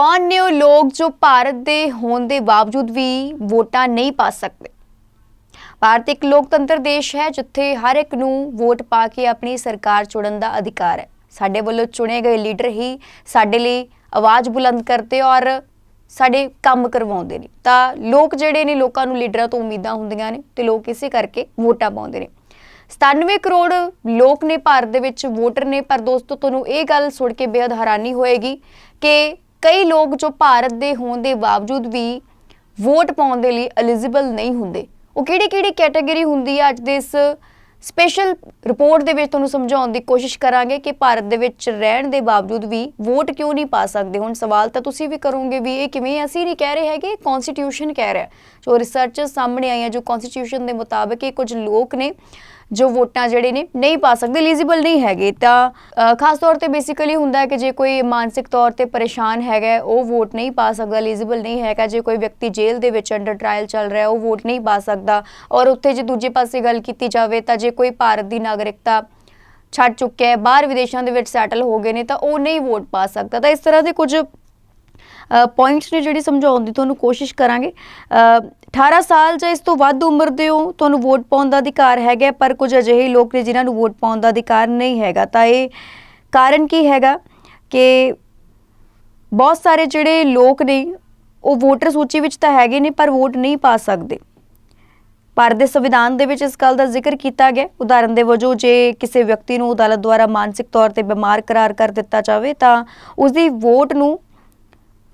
ਕੌਣ ਨੇ ਉਹ ਲੋਕ ਜੋ ਭਾਰਤ ਦੇ ਹੋਣ ਦੇ ਬਾਵਜੂਦ ਵੀ ਵੋਟਾਂ ਨਹੀਂ ਪਾ ਸਕਦੇ? ਭਾਰਤ ਇੱਕ ਲੋਕਤੰਤਰ ਦੇਸ਼ ਹੈ, ਜਿੱਥੇ ਹਰ ਇੱਕ ਨੂੰ ਵੋਟ ਪਾ ਕੇ ਆਪਣੀ ਸਰਕਾਰ ਚੁਣਨ ਦਾ ਅਧਿਕਾਰ ਹੈ। ਸਾਡੇ ਵੱਲੋਂ ਚੁਣੇ ਗਏ ਲੀਡਰ ਹੀ ਸਾਡੇ ਲਈ ਆਵਾਜ਼ ਬੁਲੰਦ ਕਰਦੇ ਔਰ ਸਾਡੇ ਕੰਮ ਕਰਵਾਉਂਦੇ ਨੇ। ਤਾਂ ਲੋਕ ਜਿਹੜੇ ਨੇ, ਲੋਕਾਂ ਨੂੰ ਲੀਡਰਾਂ ਤੋਂ ਉਮੀਦਾਂ ਹੁੰਦੀਆਂ ਨੇ ਤੇ ਲੋਕ ਇਸੇ ਕਰਕੇ ਵੋਟਾਂ ਪਾਉਂਦੇ ਨੇ। 97 ਕਰੋੜ ਲੋਕ ਨੇ ਭਾਰਤ ਦੇ ਵਿੱਚ ਵੋਟਰ ਨੇ, ਪਰ ਦੋਸਤੋ, ਤੁਹਾਨੂੰ ਇਹ ਗੱਲ ਸੁਣ ਕੇ ਬੇहद ਹੈਰਾਨੀ ਹੋਏਗੀ ਕਿ ਕਈ ਲੋਕ ਜੋ ਭਾਰਤ ਦੇ ਹੋਣ ਦੇ ਬਾਵਜੂਦ ਵੀ ਵੋਟ ਪਾਉਣ ਦੇ ਲਈ ਐਲੀਜੀਬਲ ਨਹੀਂ ਹੁੰਦੇ। ਉਹ ਕਿਹੜੀ ਕਿਹੜੀ ਕੈਟਾਗਰੀ ਹੁੰਦੀ ਹੈ ਅੱਜ ਦੇ ਇਸ ਸਪੈਸ਼ਲ ਰਿਪੋਰਟ ਦੇ ਵਿੱਚ ਤੁਹਾਨੂੰ ਸਮਝਾਉਣ ਦੀ ਕੋਸ਼ਿਸ਼ ਕਰਾਂਗੇ ਕਿ ਭਾਰਤ ਦੇ ਵਿੱਚ ਰਹਿਣ ਦੇ ਬਾਵਜੂਦ ਵੀ ਵੋਟ ਕਿਉਂ ਨਹੀਂ ਪਾ ਸਕਦੇ। ਹੁਣ ਸਵਾਲ ਤਾਂ ਤੁਸੀਂ ਵੀ ਕਰੋਗੇ ਵੀ ਇਹ ਕਿਵੇਂ ਅਸੀਂ ਨਹੀਂ ਕਹਿ ਰਹੇ ਹੈਗੇ ਕਨਸਟੀਟਿਊਸ਼ਨ ਕਹਿ ਰਿਹਾ। ਜੋ ਰਿਸਰਚ ਸਾਹਮਣੇ ਆਈਆਂ, ਜੋ ਕਨਸਟੀਟਿਊਸ਼ਨ ਦੇ ਮੁਤਾਬਕ ਇਹ ਕੁਝ ਲੋਕ ਨੇ ਜੋ ਵੋਟਾਂ ਜਿਹੜੇ ਨੇ ਨਹੀਂ ਪਾ ਸਕਦੇ ਐਲੀਜੀਬਲ ਨਹੀਂ ਹੈਗੇ। ਤਾਂ ਖਾਸ ਤੌਰ ਤੇ ਬੇਸਿਕਲੀ ਹੁੰਦਾ ਹੈ ਕਿ ਜੇ ਕੋਈ ਮਾਨਸਿਕ ਤੌਰ ਤੇ ਪਰੇਸ਼ਾਨ ਹੈਗਾ ਉਹ ਵੋਟ ਨਹੀਂ ਪਾ ਸਕਦਾ ਐਲੀਜੀਬਲ ਨਹੀਂ ਹੈਗਾ। ਜੇ ਕੋਈ ਵਿਅਕਤੀ ਜੇਲ੍ਹ ਦੇ ਵਿੱਚ ਅੰਡਰ ਟ੍ਰਾਇਲ ਚੱਲ ਰਿਹਾ ਉਹ ਵੋਟ ਨਹੀਂ ਪਾ ਸਕਦਾ। ਔਰ ਉੱਥੇ ਜੇ ਦੂਜੇ ਪਾਸੇ ਗੱਲ ਕੀਤੀ ਜਾਵੇ ਤਾਂ ਜੇ ਕੋਈ ਭਾਰਤ ਦੀ ਨਾਗਰਿਕਤਾ ਛੱਡ ਚੁੱਕਿਆ ਹੈ, ਬਾਹਰ ਵਿਦੇਸ਼ਾਂ ਦੇ ਵਿੱਚ ਸੈਟਲ ਹੋ ਗਏ ਨੇ, ਤਾਂ ਉਹ ਨਹੀਂ ਵੋਟ ਪਾ ਸਕਦਾ। ਤਾਂ ਇਸ ਤਰ੍ਹਾਂ ਦੇ ਕੁਝ ਪੁਆਇੰਟਸ ਨੇ ਜਿਹੜੀ ਸਮਝਾਉਣ ਦੀ ਤੁਹਾਨੂੰ ਕੋਸ਼ਿਸ਼ ਕਰਾਂਗੇ। 18 ਸਾਲ ਜਾਂ ਇਸ ਤੋਂ ਵੱਧ ਉਮਰ ਦੇ ਹੋ, ਤੁਹਾਨੂੰ ਵੋਟ ਪਾਉਣ ਦਾ ਅਧਿਕਾਰ ਹੈਗਾ ਪਰ ਕੁਝ ਅਜਿਹੇ ਲੋਕ ਨੇ ਜਿਨ੍ਹਾਂ ਨੂੰ ਵੋਟ ਪਾਉਣ ਦਾ ਅਧਿਕਾਰ ਨਹੀਂ ਹੈਗਾ। ਤਾਂ ਇਹ ਕਾਰਨ ਕੀ ਹੈਗਾ ਕਿ ਬਹੁਤ ਸਾਰੇ ਜਿਹੜੇ ਲੋਕ ਨੇ, ਉਹ ਵੋਟਰ ਸੂਚੀ ਵਿੱਚ ਤਾਂ ਹੈਗੇ ਨੇ, ਪਰ ਵੋਟ ਨਹੀਂ ਪਾ ਸਕਦੇ। ਭਾਰਤ ਦੇ ਸੰਵਿਧਾਨ ਦੇ ਵਿੱਚ ਇਸ ਗੱਲ ਦਾ ਜ਼ਿਕਰ ਕੀਤਾ ਗਿਆ। ਉਦਾਹਰਨ ਦੇ ਵਜੋਂ, ਜੇ ਕਿਸੇ ਵਿਅਕਤੀ ਨੂੰ ਅਦਾਲਤ ਦੁਆਰਾ ਮਾਨਸਿਕ ਤੌਰ ਤੇ ਬਿਮਾਰ ਕਰਾਰ ਕਰ ਦਿੱਤਾ ਜਾਵੇ, ਤਾਂ ਉਸ ਦੀ ਵੋਟ ਨੂੰ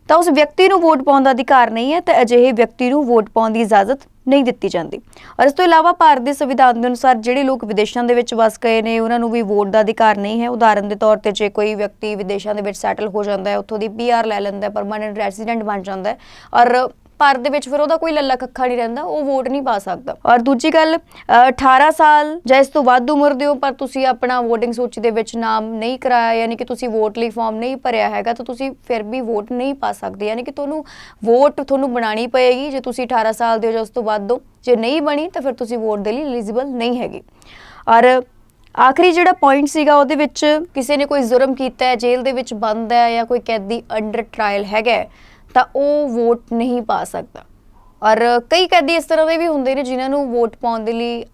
ਤਾਂ ਉਸ ਵਿਅਕਤੀ ਨੂੰ ਵੋਟ ਪਾਉਣ ਦਾ ਅਧਿਕਾਰ ਨਹੀਂ ਹੈ ਤੇ ਅਜਿਹੇ ਵਿਅਕਤੀ ਨੂੰ ਵੋਟ ਪਾਉਣ ਦੀ ਇਜਾਜ਼ਤ ਨਹੀਂ ਦਿੱਤੀ ਜਾਂਦੀ। ਔਰ ਇਸ ਤੋਂ ਇਲਾਵਾ ਭਾਰਤ ਦੇ ਸੰਵਿਧਾਨ ਦੇ ਅਨੁਸਾਰ ਜਿਹੜੇ ਲੋਕ ਵਿਦੇਸ਼ਾਂ ਦੇ ਵਿੱਚ ਵਸ ਗਏ ਨੇ, ਉਹਨਾਂ ਨੂੰ ਵੀ ਵੋਟ ਦਾ ਅਧਿਕਾਰ ਨਹੀਂ ਹੈ। ਉਦਾਹਰਨ ਦੇ ਤੌਰ ਤੇ ਜੇ ਕੋਈ ਵਿਅਕਤੀ ਵਿਦੇਸ਼ਾਂ ਦੇ ਵਿੱਚ ਸੈਟਲ ਹੋ ਜਾਂਦਾ ਹੈ, ਉੱਥੋਂ ਦੀ ਪੀਆਰ ਲੈ ਲੈਂਦਾ ਹੈ ਪਰਮਾਨੈਂਟ ਰੈਜ਼ੀਡੈਂਟ ਬਣ ਜਾਂਦਾ ਹੈ। ਔਰ ਭਾਰਤ ਦੇ ਵਿੱਚ ਫਿਰ ਉਹਦਾ ਕੋਈ ਲੱਲਾ ਕੱਖਾ ਨਹੀਂ ਰਹਿੰਦਾ, ਉਹ ਵੋਟ ਨਹੀਂ ਪਾ ਸਕਦਾ। ਔਰ ਦੂਜੀ ਗੱਲ 18 ਸਾਲ ਜਾਂ ਇਸ ਤੋਂ ਵੱਧ ਉਮਰ ਦੇ ਹੋ ਪਰ ਤੁਸੀਂ ਆਪਣਾ VOTING ਸੂਚੀ ਦੇ ਵਿੱਚ ਨਾਮ ਨਹੀਂ ਕਰਾਇਆ, ਯਾਨੀ ਕਿ ਤੁਸੀਂ ਵੋਟ ਲਈ ਫਾਰਮ ਨਹੀਂ ਭਰਿਆ ਹੈਗਾ, ਤਾਂ ਤੁਸੀਂ ਫਿਰ ਵੀ ਵੋਟ ਨਹੀਂ ਪਾ ਸਕਦੇ। ਯਾਨੀ ਕਿ ਤੁਹਾਨੂੰ ਵੋਟ ਤੁਹਾਨੂੰ ਬਣਾਣੀ ਪਏਗੀ, ਜੇ ਤੁਸੀਂ 18 ਸਾਲ ਦੇ ਹੋ ਜਾਂ ਉਸ ਤੋਂ ਵੱਧ ਹੋ। ਜੇ ਨਹੀਂ ਬਣੀ, ਤਾਂ ਫਿਰ ਤੁਸੀਂ ਵੋਟ ਦੇ ਲਈ ਐਲੀਜੀਬਲ ਨਹੀਂ ਹੈਗੇ। ਔਰ ਆਖਰੀ ਜਿਹੜਾ ਪੁਆਇੰਟ ਸੀਗਾ, ਉਹਦੇ ਵਿੱਚ ਕਿਸੇ ਨੇ ਕੋਈ ਜ਼ੁਰਮ ਕੀਤਾ ਹੈ, ਜੇਲ੍ਹ ਦੇ ਵਿੱਚ ਬੰਦ ਹੈ ਜਾਂ ਕੋਈ ਕੈਦੀ ਅੰਡਰ ਟ੍ਰਾਇਲ ਹੈਗਾ ਤਾਂ ਉਹ ਵੋਟ ਨਹੀਂ ਪਾ ਸਕਦਾ। ਔਰ ਕਈ ਕੈਦੀ ਇਸ ਤਰ੍ਹਾਂ ਦੇ ਵੀ ਹੁੰਦੇ ਨੇ ਜਿਨ੍ਹਾਂ ਨੂੰ ਵੋਟ ਪਾਉਣ ਦੇ ਲਈ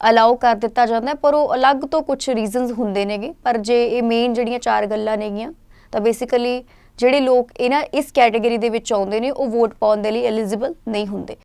ਅਲਾਉ ਕਰ ਦਿੱਤਾ ਜਾਂਦਾ ਪਰ ਉਹ ਅਲੱਗ ਤੋਂ ਕੁਝ ਰੀਜ਼ਨਸ ਹੁੰਦੇ ਨੇਗੇ। ਪਰ ਜੇ ਇਹ ਮੇਨ ਜਿਹੜੀਆਂ ਚਾਰ ਗੱਲਾਂ ਨੇਗੀਆਂ, ਤਾਂ ਬੇਸਿਕਲੀ ਜਿਹੜੇ ਲੋਕ ਇਹਨਾਂ, ਇਸ ਕੈਟਾਗਰੀ ਦੇ ਵਿੱਚ ਆਉਂਦੇ ਨੇ, ਉਹ ਵੋਟ ਪਾਉਣ ਦੇ ਲਈ ਐਲੀਜੀਬਲ ਨਹੀਂ ਹੁੰਦੇ।